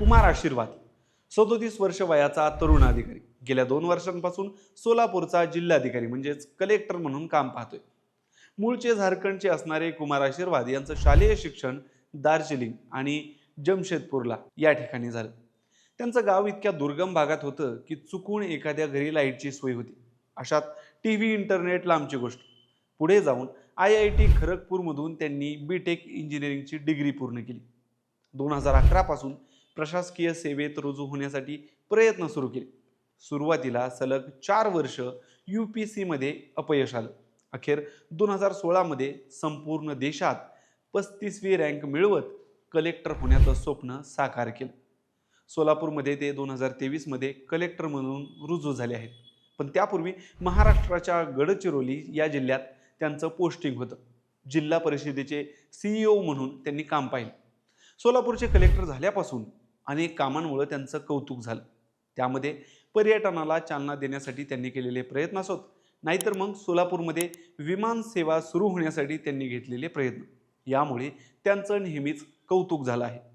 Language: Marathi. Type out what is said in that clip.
कुमार आशीर्वाद. सदोतीस वर्ष वयाचा तरुण अधिकारी. गेल्या दोन वर्षांपासून सोलापूरचा जिल्हाधिकारी म्हणजेच कलेक्टर म्हणून काम पाहतोय. मूळचे झारखंडचे असणारे कुमार आशीर्वाद यांचं शालेय शिक्षण दार्जिलिंग आणि जमशेदपूरला या ठिकाणी झालं. त्यांचं गाव इतक्या दुर्गम भागात होतं की चुकून एखाद्या घरी लाईटची सोय होती. अशात टी व्ही इंटरनेट लांबची गोष्ट. पुढे जाऊन आय आय टी खरगपूरमधून त्यांनी बी टेक इंजिनिअरिंगची डिग्री पूर्ण केली. दोन हजार अकरापासून प्रशासकीय सेवेत रुजू होण्यासाठी प्रयत्न सुरू केले. सुरुवातीला सलग चार वर्ष यू पी सीमध्ये अपयश आलं. अखेर दोन हजार सोळामध्ये संपूर्ण देशात पस्तीसवी रँक मिळवत कलेक्टर होण्याचं स्वप्न साकार केलं. सोलापूरमध्ये ते दोन हजार तेवीसमध्ये कलेक्टर म्हणून रुजू झाले आहेत. पण त्यापूर्वी महाराष्ट्राच्या गडचिरोली या जिल्ह्यात त्यांचं पोस्टिंग होतं. जिल्हा परिषदेचे सीईओ म्हणून त्यांनी काम पाहिलं. सोलापूरचे कलेक्टर झाल्यापासून अनेक कामांमुळे त्यांचं कौतुक झालं. त्यामध्ये पर्यटनाला चालना देण्यासाठी त्यांनी केलेले प्रयत्न असोत. नाहीतर मग सोलापूरमध्ये विमान सेवा सुरू होण्यासाठी त्यांनी घेतलेले प्रयत्न. यामुळे त्यांचं नेहमीच कौतुक झालं आहे.